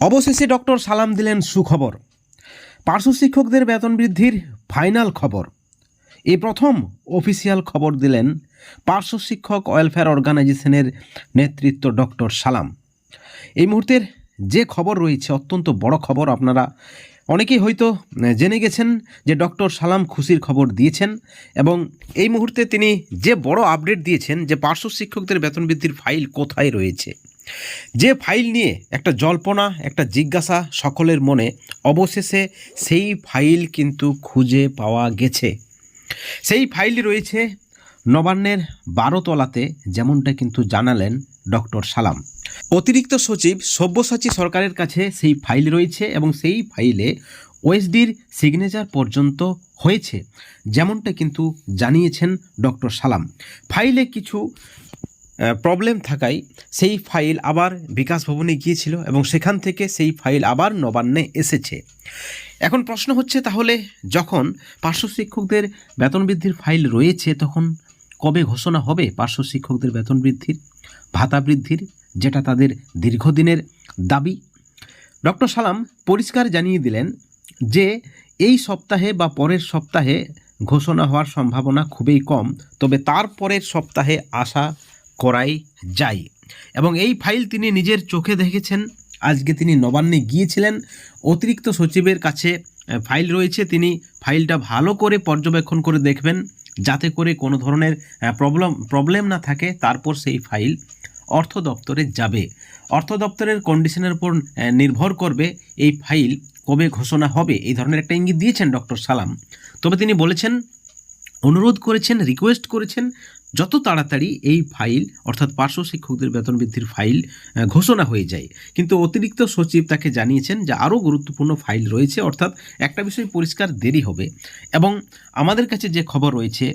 অবশেষে ডক্টর সালাম দিলেন সুখবর। পার্শ্ব শিক্ষকদের বেতন বৃদ্ধির ফাইনাল খবর। এ প্রথম অফিসিয়াল খবর দিলেন পার্শ্ব শিক্ষক ওয়েলফেয়ার অর্গানাইজেশনের নেতৃত্ব ডক্টর সালাম। এই মুহূর্তের যে খবর রয়েছে, অত্যন্ত বড় খবর, আপনারা অনেকেই হয়তো জেনে গেছেন যে ডক্টর সালাম খুশির খবর দিয়েছেন এবং এই মুহূর্তে তিনি যে বড় আপডেট দিয়েছেন যে পার্শ্ব শিক্ষকদের বেতন বৃদ্ধির ফাইল কোথায় রয়েছে। যে ফাইল নিয়ে একটা জল্পনা, একটা জিজ্ঞাসা সকলের মনে, অবশেষে সেই ফাইল কিন্তু খুঁজে পাওয়া গেছে। সেই ফাইল রয়েছে নবান্নের বারোতলাতে, যেমনটা কিন্তু জানালেন ডক্টর সালাম। অতিরিক্ত সচিব সব্যসাচী সরকারের কাছে সেই ফাইল রয়েছে এবং সেই ফাইলে ওয়েসডির সিগনেচার পর্যন্ত হয়েছে, যেমনটা কিন্তু জানিয়েছেন ডক্টর সালাম। ফাইলে কিছু প্রবলেম থাকায় সেই ফাইল আবার বিকাশ ভবনে গিয়েছিল এবং সেখান থেকে সেই ফাইল আবার নবান্নে এসেছে। এখন প্রশ্ন হচ্ছে তাহলে যখন পার্শ্ব শিক্ষকদের বেতন বৃদ্ধির ফাইল রয়েছে, তখন কবে ঘোষণা হবে পার্শ্ব শিক্ষকদের বেতন বৃদ্ধির, ভাতা বৃদ্ধির, যেটা তাদের দীর্ঘদিনের দাবি? ডক্টর সালাম পরিষ্কার জানিয়ে দিলেন যে এই সপ্তাহে বা পরের সপ্তাহে ঘোষণা হওয়ার সম্ভাবনা খুবই কম, তবে তার পরের সপ্তাহে আশা করাই যায়। এবং এই ফাইল তিনি নিজের চোখে দেখেছেন। আজকে তিনি নবান্নে গিয়েছিলেন। অতিরিক্ত সচিবের কাছে ফাইল রয়েছে। তিনি ফাইলটা ভালো করে পর্যবেক্ষণ করে দেখবেন। যাতে করে কোনো ধরনের প্রবলেম প্রবলেম না থাকে। তারপর সেই ফাইল অর্থ দপ্তরে যাবে। অর্থ দপ্তরের কন্ডিশনের উপর নির্ভর করবে এই ফাইল কবে ঘোষণা হবে। এই ধরনের একটা ইঙ্গিত দিয়েছেন ডক্টর সালাম। তবে তিনি বলেছেন, অনুরোধ করেছেন, রিকোয়েস্ট করেছেন যত তাড়াতাড়ি এই ফাইল, অর্থাৎ পার্শ্ব শিক্ষকদের বেতন বৃদ্ধির ফাইল ঘোষণা হয়ে যায়। কিন্তু অতিরিক্ত সচিব তাকে জানিয়েছেন যে আরও গুরুত্বপূর্ণ ফাইল রয়েছে, অর্থাৎ একটা বিষয় পরিষ্কার দেরি হবে। এবং আমাদের কাছে যে খবর রয়েছে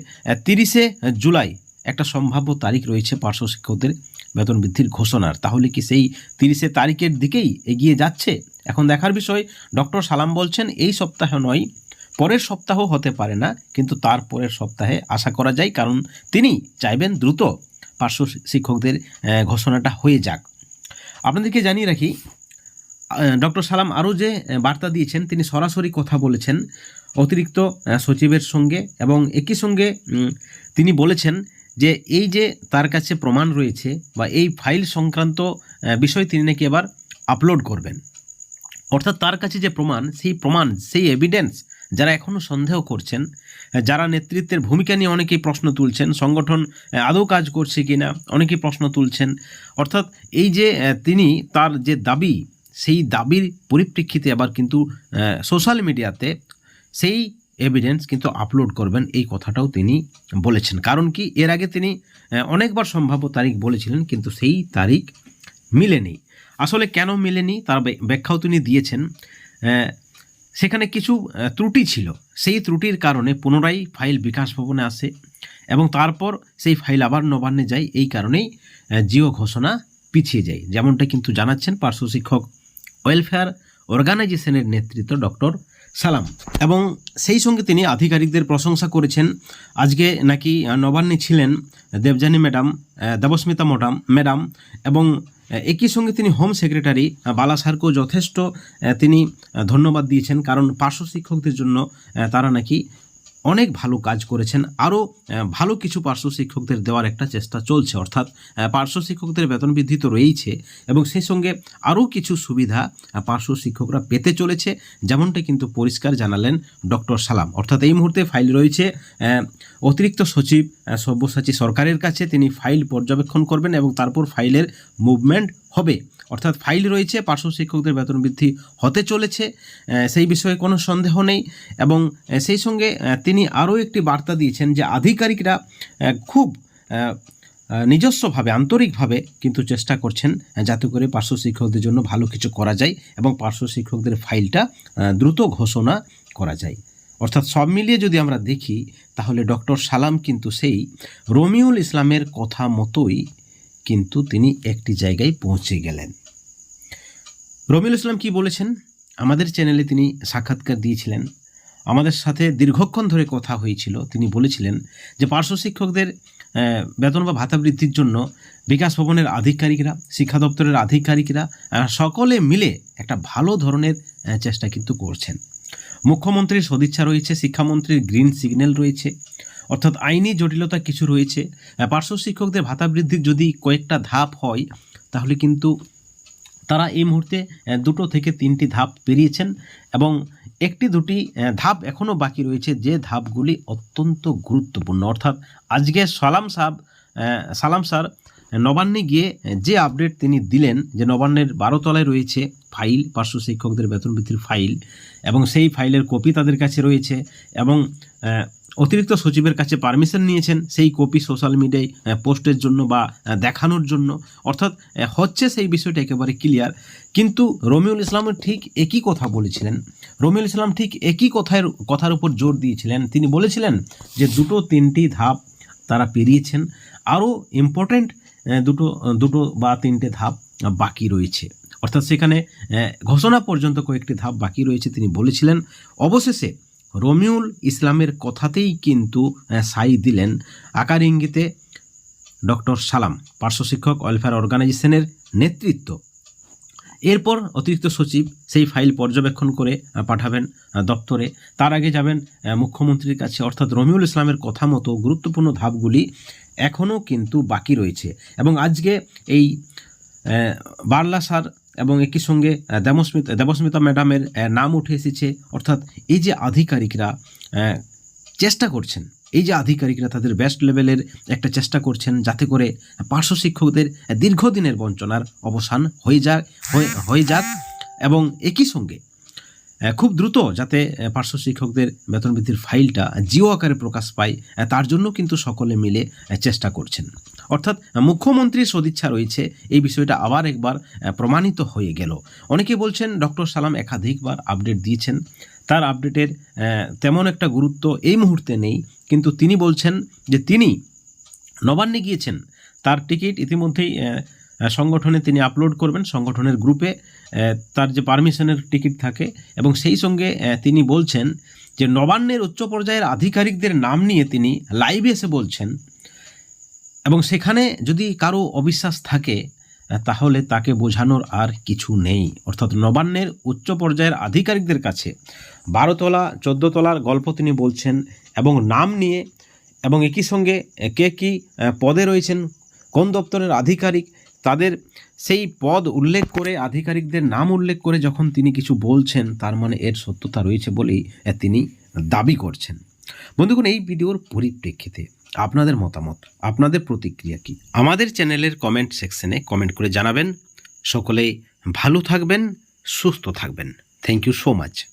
তিরিশে জুলাই একটা সম্ভাব্য তারিখ রয়েছে পার্শ্ব শিক্ষকদের বেতন বৃদ্ধির ঘোষণার। তাহলে কি সেই তিরিশে তারিখের দিকেই এগিয়ে যাচ্ছে? এখন দেখার বিষয়, ডক্টর সালাম বলছেন, এই সপ্তাহ নয় পরের সপ্তাহ হতে পারে না, কিন্তু তার পরের সপ্তাহে আশা করা যায়, কারণ তিনি চাইবেন দ্রুত পার্শ্ব শিক্ষকদের ঘোষণাটা হয়ে যাক। আপনাদেরকে জানিয়ে রাখি ডক্টর সালাম আরও যে বার্তা দিয়েছেন, তিনি সরাসরি কথা বলেছেন অতিরিক্ত সচিবের সঙ্গে এবং একই সঙ্গে তিনি বলেছেন যে এই যে তার কাছে প্রমাণ রয়েছে বা এই ফাইল সংক্রান্ত বিষয় তিনি নাকি এবার আপলোড করবেন। অর্থাৎ তার কাছে যে প্রমাণ, সেই প্রমাণ, সেই এভিডেন্স যারা এখনও সন্দেহ করছেন, যারা নেতৃত্বের ভূমিকা নিয়ে অনেকেই প্রশ্ন তুলছেন, সংগঠন আদৌ কাজ করছে কিনা, অনেকেই প্রশ্ন তুলছেন। অর্থাৎ এই যে তিনি তার যে দাবি, সেই দাবির পরিপ্রেক্ষিতে আবার কিন্তু সোশ্যাল মিডিয়াতে সেই এভিডেন্স কিন্তু আপলোড করবেন এই কথাটাও তিনি বলেছেন। কারণ কি, এর আগে তিনি অনেকবার সম্ভাব্য তারিখ বলেছিলেন, কিন্তু সেই তারিখ মিলেনি। আসলে কেন মিলেনি, তার ব্যাখ্যাও তিনি দিয়েছেন। সেখানে কিছু ত্রুটি ছিল। সেই ত্রুটির কারণে পুনরায় ফাইল বিকাশ ভবনে আসে এবং তারপর সেই ফাইল আবার নবান্নে যায়। এই কারণেই জিও ঘোষণা পিছিয়ে যায়। যেমনটা কিন্তু জানাচ্ছেন পার্শ্ব শিক্ষক ওয়েলফেয়ার অর্গানাইজেশনের নেতৃত্ব ডক্টর সালাম। এবং সেই সঙ্গে তিনি আধিকারিকদের প্রশংসা করেছেন। আজকে নাকি নবান্নে ছিলেন Debjani madam Debasmita madam madam এবং একই সঙ্গে তিনি হোম সেক্রেটারি বালাসারকেও বালা সারকেও যথেষ্ট তিনি ধন্যবাদ দিয়েছেন। কারণ পার্শ্ব শিক্ষকদের জন্য তারা নাকি অনেক ভালো কাজ করেছেন। আরও ভালো কিছু পার্শ্ব শিক্ষকদের দেওয়ার একটা চেষ্টা চলছে। অর্থাৎ পার্শ্ব শিক্ষকদের বেতন বৃদ্ধি তো রয়েইছে এবং সেই সঙ্গে আরও কিছু সুবিধা পার্শ্ব শিক্ষকরা পেতে চলেছে। যেমনটা কিন্তু পরিষ্কার জানালেন ডক্টর সালাম। অর্থাৎ এই মুহূর্তে ফাইল রয়েছে অতিরিক্ত সচিব সব্যসাচী সরকারের কাছে। তিনি ফাইল পর্যবেক্ষণ করবেন এবং তারপর ফাইলের মুভমেন্ট হবে। অর্থাৎ ফাইল রয়েছে, পার্শ্ব শিক্ষকদের বেতন বৃদ্ধি হতে চলেছে সেই বিষয়ে কোনো সন্দেহ নেই এবং সেই সঙ্গে তিনি আরও একটি বার্তা দিয়েছেন যে আধিকারিকরা খুব নিজস্বভাবে, আন্তরিকভাবে কিন্তু চেষ্টা করছেন যাতে করে পার্শ্ব শিক্ষকদের জন্য ভালো কিছু করা যায় এবং পার্শ্ব শিক্ষকদের ফাইলটা দ্রুত ঘোষণা করা যায়। অর্থাৎ সব মিলিয়ে যদি আমরা দেখি, তাহলে ডক্টর সালাম কিন্তু সেই রমিউল ইসলামের কথা মতোই কিন্তু তিনি একটি জায়গায় পৌঁছে গেলেন। রমিউল ইসলাম কি বলেছেন? আমাদের চ্যানেলে তিনি সাক্ষাৎকার দিয়েছিলেন। আমাদের সাথে দীর্ঘক্ষণ ধরে কথা হয়েছিল। তিনি বলেছিলেন যে পার্শ্ব শিক্ষকদের বেতন বা ভাতা বৃদ্ধির জন্য বিকাশ ভবনের আধিকারিকরা, শিক্ষা দপ্তরের আধিকারিকরা সকলে মিলে একটা ভালো ধরনের চেষ্টা কিন্তু করছেন। মুখ্যমন্ত্রীর সদিচ্ছা রয়েছে, শিক্ষামন্ত্রীর গ্রিন সিগন্যাল রয়েছে। অর্থাৎ আইনি জটিলতা কিছু রয়েছে। পার্শ্ব শিক্ষকদের ভাতা বৃদ্ধির যদি কয়েকটা ধাপ হয় তাহলে কিন্তু তারা এই মুহূর্তে দুটো থেকে তিনটি ধাপ পেরিয়েছেন এবং একটি দুটি ধাপ এখনও বাকি রয়েছে যে ধাপগুলি অত্যন্ত গুরুত্বপূর্ণ। অর্থাৎ আজকে সালাম আহ, সালাম স্যার নবান্নে গিয়ে যে আপডেট তিনি দিলেন যে নবান্নের বারো তলায় রয়েছে ফাইল পার্শ্ব শিক্ষকদের বেতন বৃদ্ধির ফাইল এবং সেই ফাইলের কপি তাদের কাছে রয়েছে এবং অতিরিক্ত সচিবের কাছে পারমিশন নিয়েছেন সেই কপি সোশ্যাল মিডিয়ায় পোস্টের জন্য বা দেখানোর জন্য। অর্থাৎ হচ্ছে সেই বিষয়টা একেবারে ক্লিয়ার কিন্তু রমিউল ইসলামের ঠিক একই কথা বলেছিলেন। রমিউল ইসলাম ঠিক একই কথার কথার উপর জোর দিয়েছিলেন। তিনি বলেছিলেন যে দুটো তিনটি ধাপ তারা পেরিয়েছেন। আরও ইম্পর্ট্যান্ট দুটো দুটো বা তিনটে ধাপ বাকি রয়েছে। অর্থাৎ সেখানে ঘোষণা পর্যন্ত কয়েকটি ধাপ বাকি রয়েছে, তিনি বলেছিলেন। অবশেষে রমিউল ইসলামের কথাতেই কিন্তু সাই দিলেন। আকার ইঙ্গিতে ডক্টর সালাম পার্শ্বশিক্ষক ওয়েলফেয়ার অর্গানাইজেশনের নেতৃত্ব। এরপর অতিরিক্ত সচিব সেই ফাইল পর্যবেক্ষণ করে পাঠাবেন দপ্তরে। তার আগে যাবেন মুখ্যমন্ত্রীর কাছে। অর্থাৎ রমিউল ইসলামের কথা মতো গুরুত্বপূর্ণ ধাপগুলি এখনও কিন্তু বাকি রয়েছে। এবং আজকে এই বার্লা স্যার এবং একই সঙ্গে দেবস্মিতা দেবস্মিতা ম্যাডামের নাম উঠে এসেছে। অর্থাৎ এই যে আধিকারিকরা চেষ্টা করছেন, এই যে আধিকারিকরা তাদের বেস্ট লেভেলের একটা চেষ্টা করছেন যাতে করে পার্শ্ব শিক্ষকদের দীর্ঘদিনের বঞ্চনার অবসান হয়ে যাক হয়ে- যাক এবং একই সঙ্গে খুব দ্রুত যাতে পার্শ্ব শিক্ষকদের বেতন বৃদ্ধির ফাইলটা জিও আকারে প্রকাশ পায় তার জন্য কিন্তু সকলে মিলে চেষ্টা করছেন। অর্থাৎ মুখ্যমন্ত্রীর সদিচ্ছা রয়েছে। এই বিষয়টা আবার একবার প্রমাণিত হয়ে গেল। অনেকে বলছেন, ডক্টর সালাম একাধিকবার আপডেট দিয়েছেন। তার আপডেটের তেমন একটা গুরুত্ব এই মুহূর্তে নেই। কিন্তু তিনি বলছেন যে তিনি নবান্নে গিয়েছেন। তার টিকিট ইতিমধ্যেই সংগঠনে তিনি আপলোড করবেন, সংগঠনের গ্রুপে তার যে পারমিশনের টিকিট থাকে। এবং সেই সঙ্গে তিনি বলছেন যে নবান্নের উচ্চ পর্যায়ের আধিকারিকদের নাম নিয়ে তিনি লাইভে এসে বলছেন এবং সেখানে যদি কারও অবিশ্বাস থাকে তাহলে তাকে বোঝানোর আর কিছু নেই। অর্থাৎ নবান্নের উচ্চ পর্যায়ের আধিকারিকদের কাছে বারো তলা চোদ্দ তলার গল্প তিনি বলছেন এবং নাম নিয়ে এবং একই সঙ্গে কে কী পদে রয়েছেন, কোন দপ্তরের আধিকারিক, তাদের সেই পদ উল্লেখ করে, আধিকারিকদের নাম উল্লেখ করে যখন তিনি কিছু বলছেন, তার মানে এর সত্যতা রয়েছে বলেই তিনি দাবি করছেন। বন্ধুগণ, এই ভিডিওর পরিপ্রেক্ষিতে আপনাদের মতামত, আপনাদের প্রতিক্রিয়া কি? আমাদের চ্যানেলের কমেন্ট সেকশনে কমেন্ট করে জানাবেন। সকলেই ভালো থাকবেন, সুস্থ থাকবেন। Thank you so much